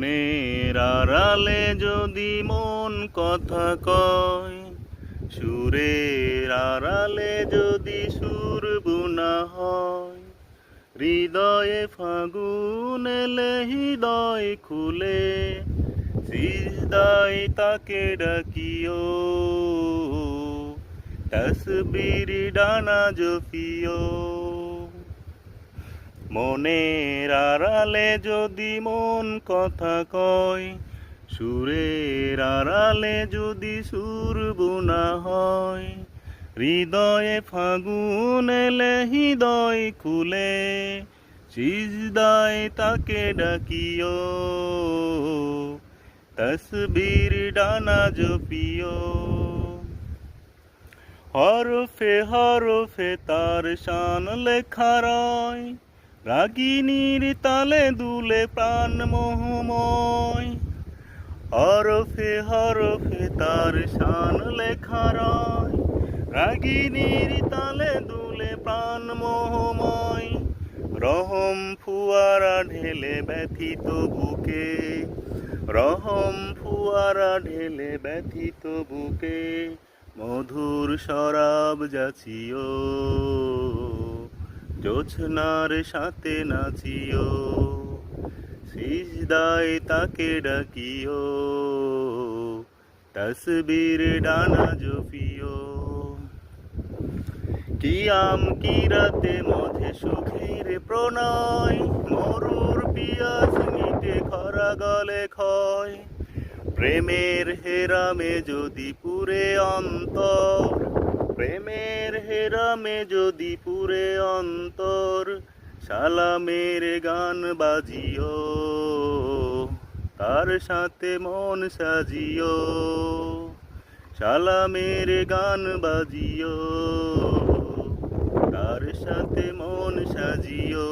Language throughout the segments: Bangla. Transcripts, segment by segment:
মনের আড়ালে যদি মন কথা কয়, সুরের আড়ালে যদি সুর বুনা হয়, হৃদয়ে ফাগুন এলে হৃদয় খুলে সিজদাই তাকে ডাকিও, তসবির ডানা জফিও মনের আড়ালে যদি মন কথা কয়, সুরের আড়ালে যদি সুর বোনা হয়, হৃদয়ে ফাগুন এলে হৃদয় খুলে, সিজদায় তাকে ডাকিও, তসবির ডানা জপিও। হরফে হরফে তার শান লেখা রয় রাগিনীর তালে দুলে প্রাণ মোহময়। হরফে হরফে তার শান লেখা রাগিনীর তালে দুলে প্রাণ মোহময়। রহম ফুয়ারা ঢেলে ব্যথিত বুকে। রহম ফুয়ারা ঢেলে ব্যথিত বুকে। মধুর শরাব যাচিও। জোছনার সাথে নাচিও। সিজদায় তাকে ডাকিও। তসবির ডানা জফিও কিয়াম কিরাতে মধ্যে সুখের প্রণয়, মরুর পিয়াস মিটে খরা গলে ক্ষয়। প্রেমের হেরামে যদি পুরে অন্তর প্রেমের হেরামে যদি পুরে অন্তর, সালামের গান বাজিও, তার সাথে মন সাজিও, সালামের গান বাজিও, তার সাথে মন সাজিও।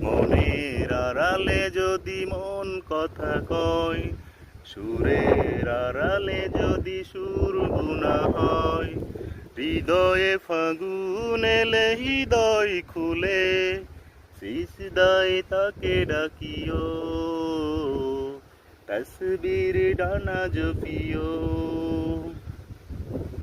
মনের আড়ালে যদি মন কথা কয় সুরের আড়ালে যদি সুর গুনা হয়, হৃদয়ে ফাগুন এলে হৃদয় খুলে সিসদায় তাকে ডাকিও, তসবির ডানা জপিও।